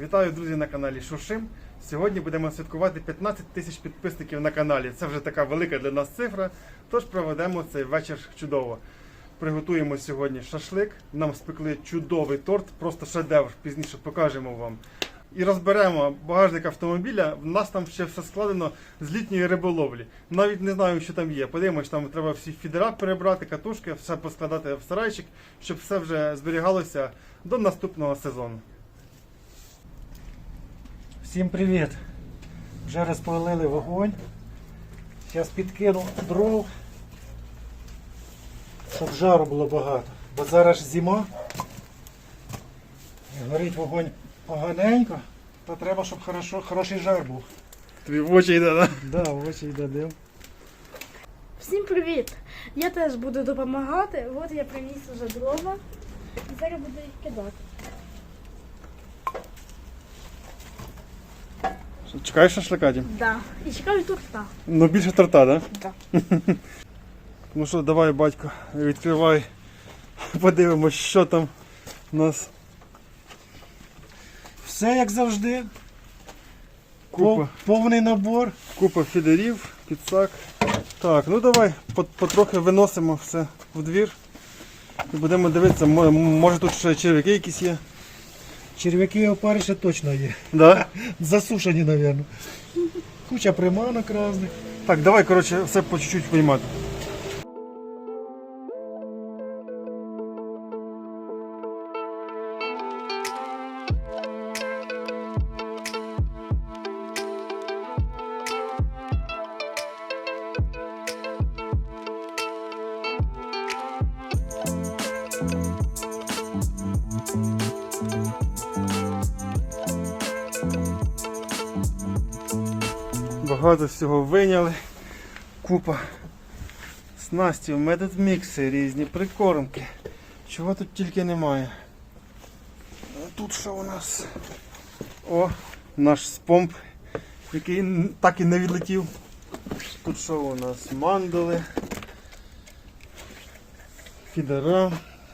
Вітаю, друзі, на каналі Шушим. Сьогодні будемо святкувати 15 тисяч підписників на каналі. Це вже така велика для нас цифра. Тож проведемо цей вечір чудово. Приготуємо сьогодні шашлик. Нам спекли чудовий торт, просто шедевр. Пізніше покажемо вам. І розберемо багажник автомобіля. В нас там ще все складено з літньої риболовлі. Навіть не знаю, що там є. Подивимось, там треба всі фідера перебрати, катушки, все поскладати в сарайчик, щоб все вже зберігалося до наступного сезону. Всім привіт! Вже розпалили вогонь. Зараз підкину дров, щоб жару було багато. Бо зараз ж зима. І горить вогонь поганенько, то треба, щоб хорошо, хороший жар був. Тобі в очі йде, да? Да, в очі йде дим. Всім привіт! Я теж буду допомагати. От я приніс вже дрова. І зараз буду їх кидати. Чекаєш шашлика, Дім? Да. І чекаю торта. Ну більше торта, да? Да. Ну що, давай, батько, відкривай. Подивимось, що там у нас. Все як завжди. Купа, Повний набор. купа фідерів, підсак. Так, ну давай потрохи виносимо все в двір. І будемо дивитися, може тут ще черв'яки якісь є. Черв'яки опариші точно є. Да? Засушені, мабуть. Куча приманок різних. Так, давай, коротше, все по чуть-чуть приймати. Багато всього виняли. Купа снастів, метод мікси різні, прикормки. Чого тут тільки немає. Тут що у нас? О, наш спомп, який так і не відлетів. Тут що у нас? Мандали. Фідера.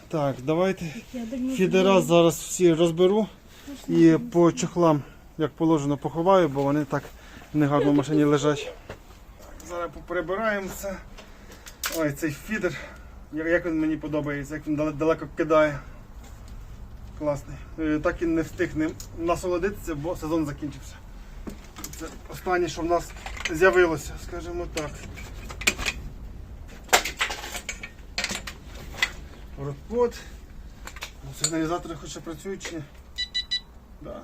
Так, давайте фідера зараз всі розберу і по чохлам, як положено, поховаю, бо вони так негарно в машині лежать. Зараз поприбираємо це. Ой, цей фідер. Як він мені подобається, як він далеко кидає. Класний. Е, Так і не встиг насолодитися, бо сезон закінчився. Це останнє, що в нас з'явилося, скажімо так. Родпот. Сигналізатори хоч ще працюють чи ні? Да.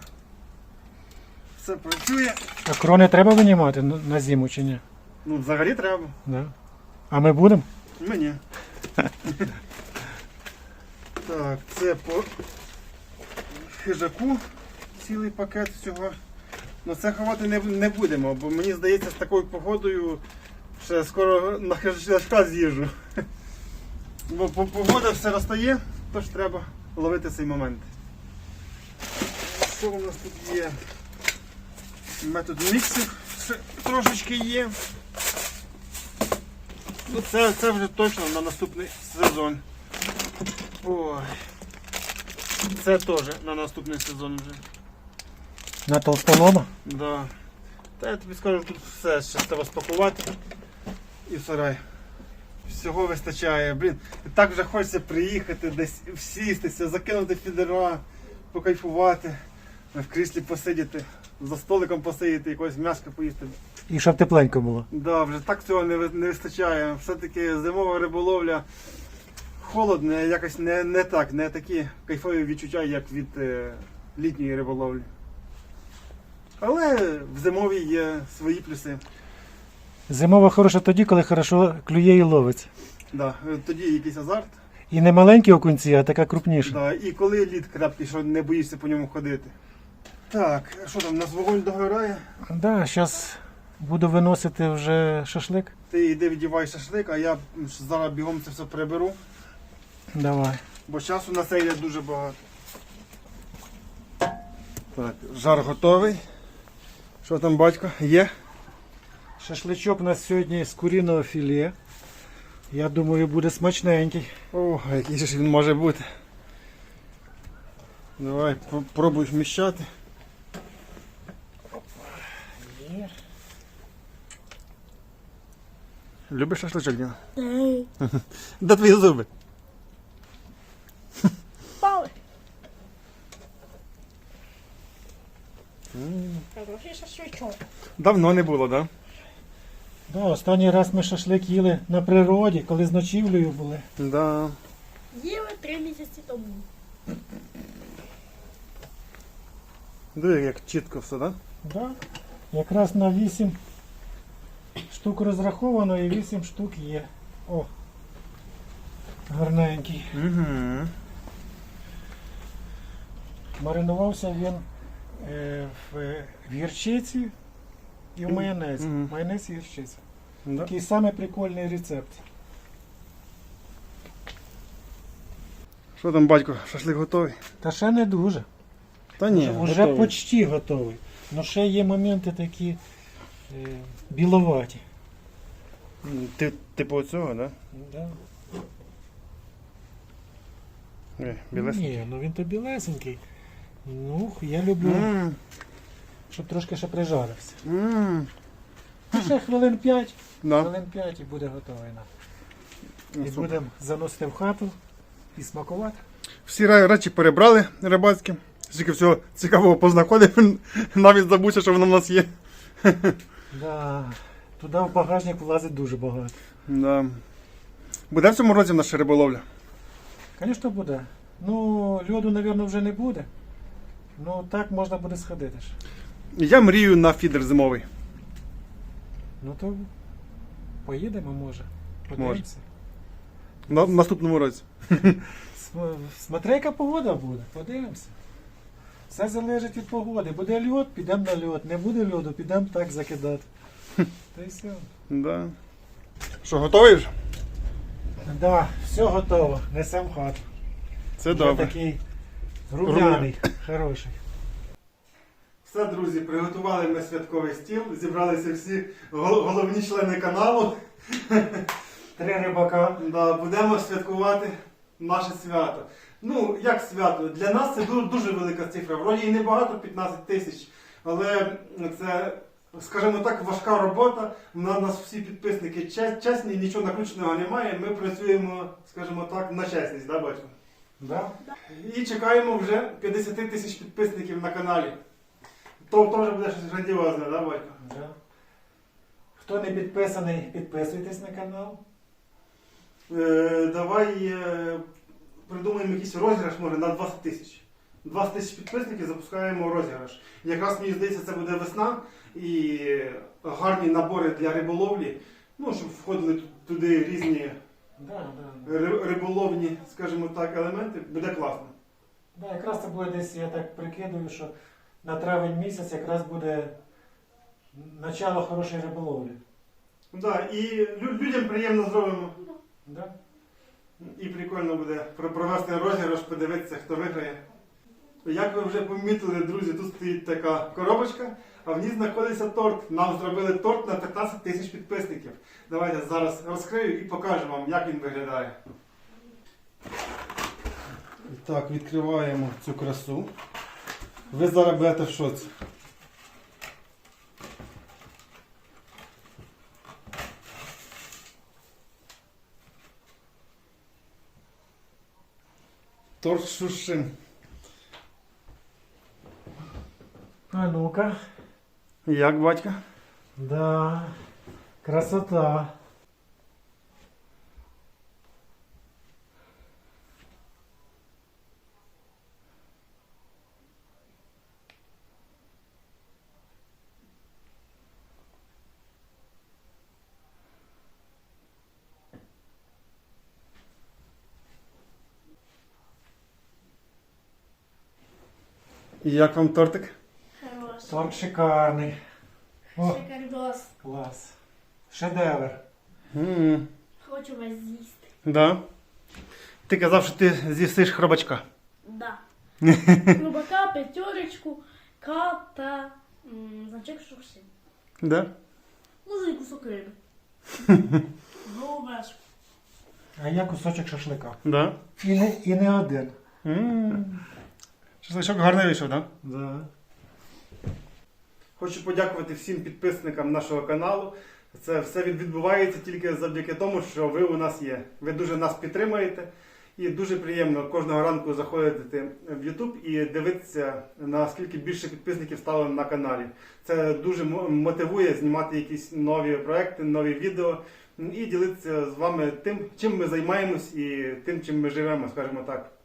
Все працює. А крони треба винімати на зиму чи ні? Ну, взагалі треба. Да. А ми будемо? Мені. так, це по хижаку цілий пакет всього. Ну це ховати не, не будемо, бо мені здається, з такою погодою ще скоро на хижачка з'їжджу. Бо по- погода все розтає, тож треба ловити цей момент. Що у нас тут є? Метод міксів трошечки є. Ну, це, це вже точно на наступний сезон. Ой. Це теж на наступний сезон вже. На толстолома? Да. Та я тобі скажу, тут все ще треба спакувати і в сарай. Всього вистачає. Блін, і так вже хочеться приїхати, десь всістися, закинути фідера, покайфувати, в кріслі посидіти, за столиком посидіти, якогось м'яска поїсти. І щоб тепленько було. Да, вже так цього не, ви- не вистачає. Все-таки зимова риболовля холодна, якось не, не так, не такі кайфові відчуття, як від е, літньої риболовлі. Але в зимовій є свої плюси. Зимова хороша тоді, коли хорошо клює і ловиться. Да, е, тоді якийсь азарт. І не маленькі окунці, а така крупніша. Да, і коли лід крепкий, що не боїшся по ньому ходити. Так, що там, у нас вогонь догорає. Да, зараз буду виносити вже шашлик. Ти йди віддівай шашлик, а я зараз бігом це все приберу, Давай. бо часу на це йде дуже багато. Так, жар готовий. Що там, батько? Є? Шашличок у нас сьогодні з куріного філе. Я думаю, буде смачненький. О, який ж він може бути. Давай, пробуй вміщати. Любиш шашличок, Діна? Де твої зуби? пали. Хороший шашличок. Давно не було, так? Да, останній раз ми шашлик їли на природі, коли з ночівлею були. Да? Да. Їли три місяці тому. Диви, як чітко все, так? Да. Якраз на 8 штук розраховано і 8 штук є. О! Гарненький. Угу. Маринувався він е, в гірчиці і в майонезі. Мгм. Майонез і гірчиця. Да. Такий самий прикольний рецепт. Що там, батько, шашлик готовий? Та ще не дуже. Та ні, Уже готовий. почти готовий. Ну ще є моменти такі біловаті. Ти, типу оцього, да? Да? Е, білесенький. Ні, ну він то білесенький. Ну, я люблю, М, щоб трошки ще прижарився. Ну, ще хвилин 5, Да. хвилин 5 і буде готовий. Ну, І супер. будемо заносити в хату і смакувати. Всі речі перебрали рибацькі. Скільки всього цікавого познаходив, навіть забувся, що воно в нас є. Да. Туди в багажник влазить дуже багато. Да. Буде в цьому році наша риболовля. Звісно, буде. Ну, льоду, мабуть, вже не буде. Ну, так можна буде сходити ж. Я мрію на фідер зимовий. Ну то поїдемо, може. Подивимося. На, в наступному році. Смотри, яка погода буде, подивимося. Все залежить від погоди. Буде льод, підемо на льод. Не буде льоду, підемо так закидати. Та й все. Да. Що, готовий вже? Да, все готово. Несемо в хату. Це Вже такий румяний, хороший. Все, друзі, приготували ми святковий стіл, зібралися всі гол- головні члени каналу. Три рибака. Да, будемо святкувати наше свято. Ну, як свято? Для нас це дуже, дуже велика цифра. Вроді і небагато 15 тисяч, але це, скажімо так, важка робота. У нас всі підписники чесні, нічого накрученого немає. Ми працюємо, скажімо так, на чесність, да, батько? Да? І чекаємо вже 50 тисяч підписників на каналі. То теж буде щось грандіозне, да, батько? Да. Хто не підписаний, підписуйтесь на канал. Е, давай е, придумаємо якийсь розіграш, може, на 20 тисяч. 20 тисяч підписників запускаємо розіграш. Якраз мені здається, це буде весна і гарні набори для риболовлі. Ну, щоб входили туди різні Да, да. риболовні, скажімо так, елементи, буде класно. Да, якраз це буде десь, я так прикидую, що на травень місяць якраз буде начало хорошої риболовлі. Да, і людям приємно зробимо. Да? І прикольно буде про- провести розіграш, подивитися, хто виграє. Як ви вже помітили, друзі, тут стоїть така коробочка, а в ній знаходиться торт. Нам зробили торт на 15 тисяч підписників. Давайте зараз розкрию і покажу вам, як він виглядає. Так, відкриваємо цю красу. Ви зараз будете в шоці. Торт сушим. А ну-ка. Як батька? Да. Красота. І як вам тортик? Хорош. Торт шикарний. О, Шикардос. клас. Шедевр. м Хочу вас з'їсти. Да. Ти казав, що ти з'їсиш хробачка. Да. Рубака, п'ятерочку, кап та м, значок шукшин. Да? Може і кусок риби. Голубешку. А я кусочок шашлика. Да. І не, і не один. М. Шашличок гарний вийшов, так? Да. Хочу подякувати всім підписникам нашого каналу Це все відбувається тільки завдяки тому, що ви у нас є. Ви дуже нас підтримуєте. І дуже приємно кожного ранку заходити в YouTube і дивитися, наскільки більше підписників стало на каналі. Це дуже мотивує знімати якісь нові проекти, нові відео і ділитися з вами тим, чим ми займаємось і тим, чим ми живемо, скажімо так.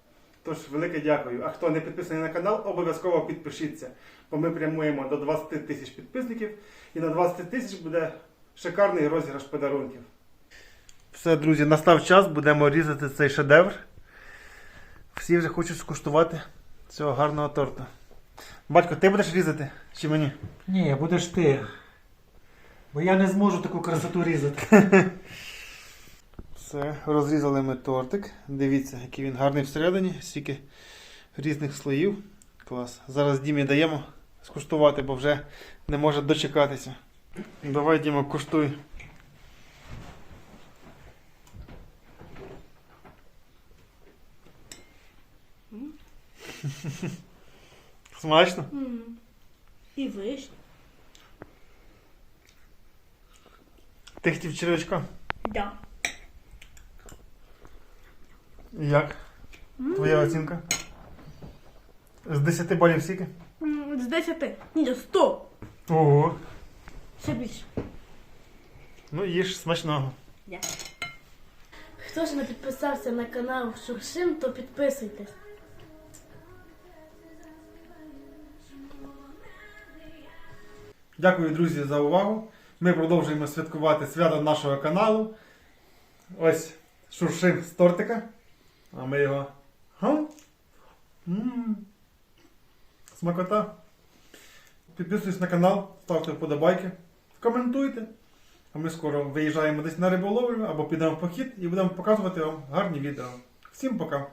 Тож, велике дякую. А хто не підписаний на канал, обов'язково підпишіться, бо ми прямуємо до 20 тисяч підписників, і на 20 тисяч буде шикарний розіграш подарунків. Все, друзі, настав час, будемо різати цей шедевр. Всі вже хочуть скуштувати цього гарного торта. Батько, ти будеш різати чи мені? Ні, будеш ти. Бо я не зможу таку красоту різати. Все, розрізали ми тортик. Дивіться, який він гарний всередині, стільки різних слоїв. Клас. Зараз Дімі даємо скуштувати, бо вже не може дочекатися. Давай, Діма, куштуй. Смачно? І вишня. Ти хотів червячка? Да. Як? Твоя оцінка? З 10 балів скільки? М, З 10. Ні, 100. Ого. Ще більше. Ну їж смачного. Хто ж не підписався на канал Шуршим, то підписуйтесь. Дякую, друзі, за увагу. Ми продовжуємо святкувати свято нашого каналу. Ось шуршим з тортика. А ми його. М. Смакота. Підписуйтесь на канал, ставте вподобайки, коментуйте. А ми скоро виїжджаємо десь на риболовлю або підемо в похід і будемо показувати вам гарні відео. Всім пока!